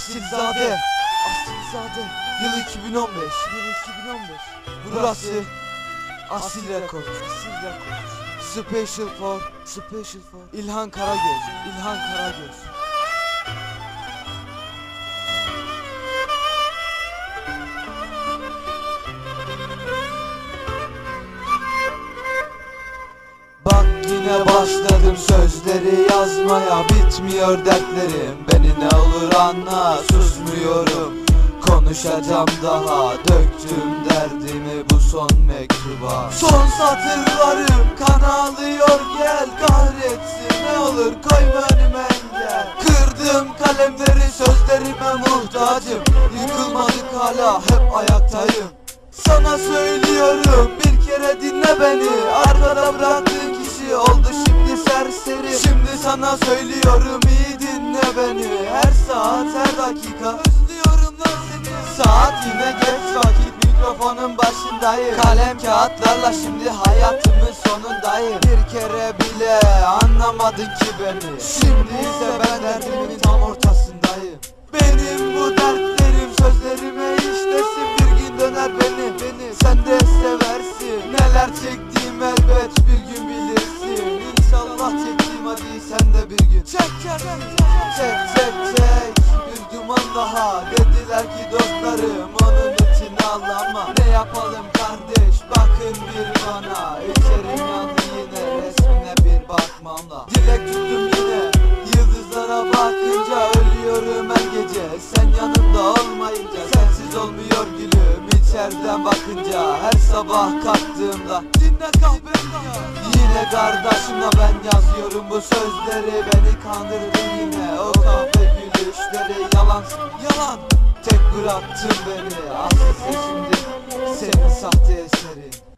Asilzade Asilzade Yıl 2015 Yıl 2015 Burası Asil Record. Asil Record. Special for Special for İlhan Karagöz. İlhan Karagöz yine başladım sözleri yazmaya Bitmiyor dertlerim. Beni ne olur anla Susmuyorum. Konuşacağım daha Döktüm derdimi bu son mektuba. Son satırlarım kan ağlıyor gel Kahretsin. Ne olur koyma önüme engel. Kırdım kalemleri sözlerime muhtacım. Yıkılmadık hala hep ayaktayım. Sana söylüyorum sana söylüyorum iyi dinle beni. Her saat her dakika özlüyorum lan seni. Saat yine geç vakit mikrofonun başındayım. Kalem kağıtlarla şimdi hayatımın sonundayım. Bir kere bile anlamadın ki beni. Şimdi ise ben derdimin tam ortasındayım. Benim bu dertlerim sözlerime işlesin. Bir gün döner beni, beni sen de seversin. Neler çektiğim elbet bir gün gün Çek çek çek çek çek. Bir duman daha. Dediler ki dostlarım Onun için ağlama. Ne yapalım kardeş? Bakın bir bana. İçerim yandı yine resmine bir bakmamla. Dilek tuttum yine. Yıldızlara bakınca ölüyorum her gece. Sen yanımda olmayınca sensiz olmuyor gülüm. İçeriden bakınca her sabah kalktığımda. Dinle kahvem ya Yine kardeşimle ben yazıyorum bu sözleri Beni kandırdın yine. O kahve gülüşleri Yalan yalan. Tek bıraktın beni. Asıl şimdi senin sahte eseri